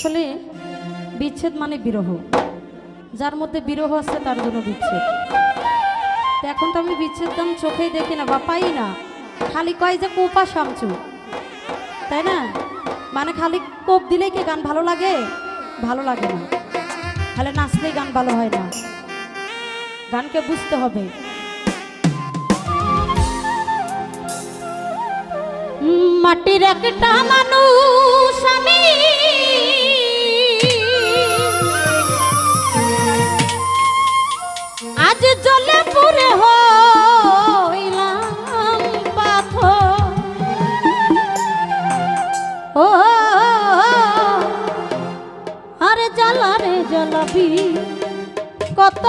আসলে বিচ্ছেদ মানে বিরহ। যার মধ্যে বিরহ আছে, তার জন্য বিচ্ছেদ। এখন তো আমি বিচ্ছেদ গান চোখেই দেখি না বা পাই না। খালি কয় যে কোপা সামচু তাই না? মানে খালি কোপ দিলেই কি গান ভালো লাগে? ভালো লাগে না। খালি নাচলেই গান ভালো হয় না। গানকে বুঝতে হবে। মাটির একটা মানুষ আমি আজ জলে পুরে হইলাম পাথর। ও, আরে জ্বালারে জ্বালাবি কত?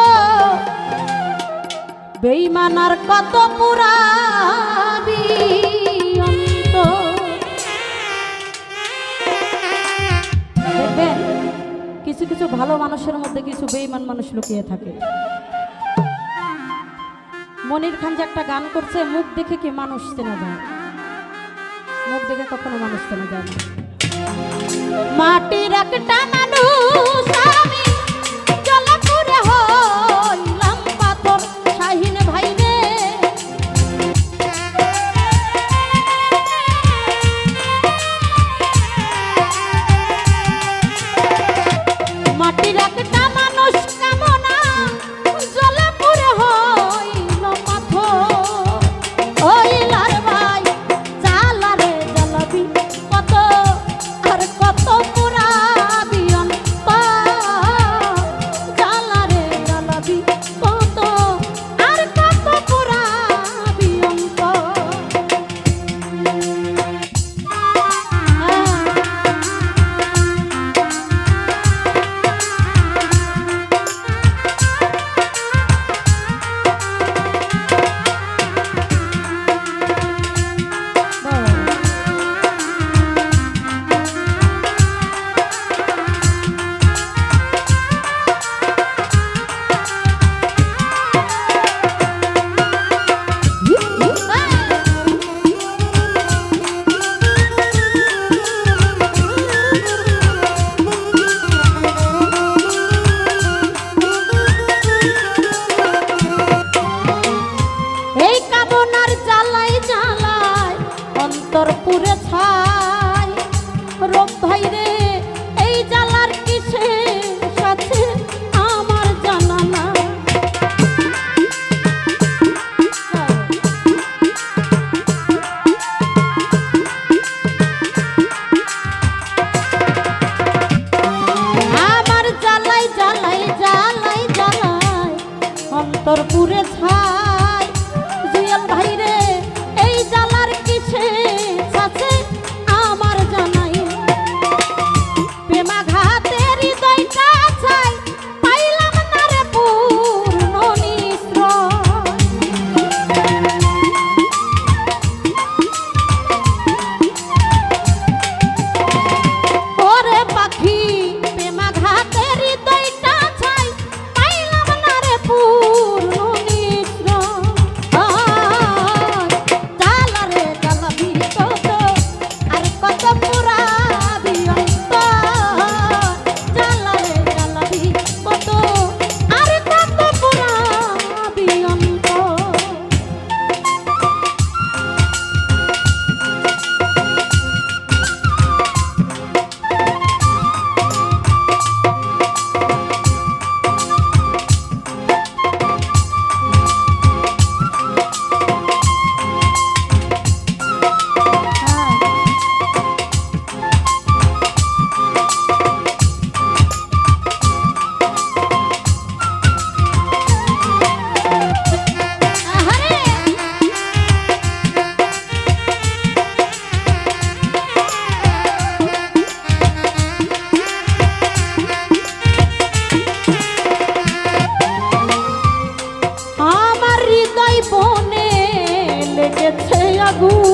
বেইমানার কত পুরাবি কিছু কিছু ভালো মানুষের মধ্যে কিছু বেইমান মানুষ লুকিয়ে থাকে। মনির খান যে একটা গান করছে, মুখ দেখে কি মানুষ চেনা যায়? মুখ দেখে কখনো মানুষ চেনা যায় না। মাটির একটা মানুষ আমি, জলাপুরে হইলাম পাথর, শাহিন ভাই রে মাটির একটা কামনার জ্বালাই জ্বালাই অন্তর পুরে ছাই। Oh.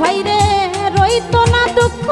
ভাইরে রইত না দুঃখ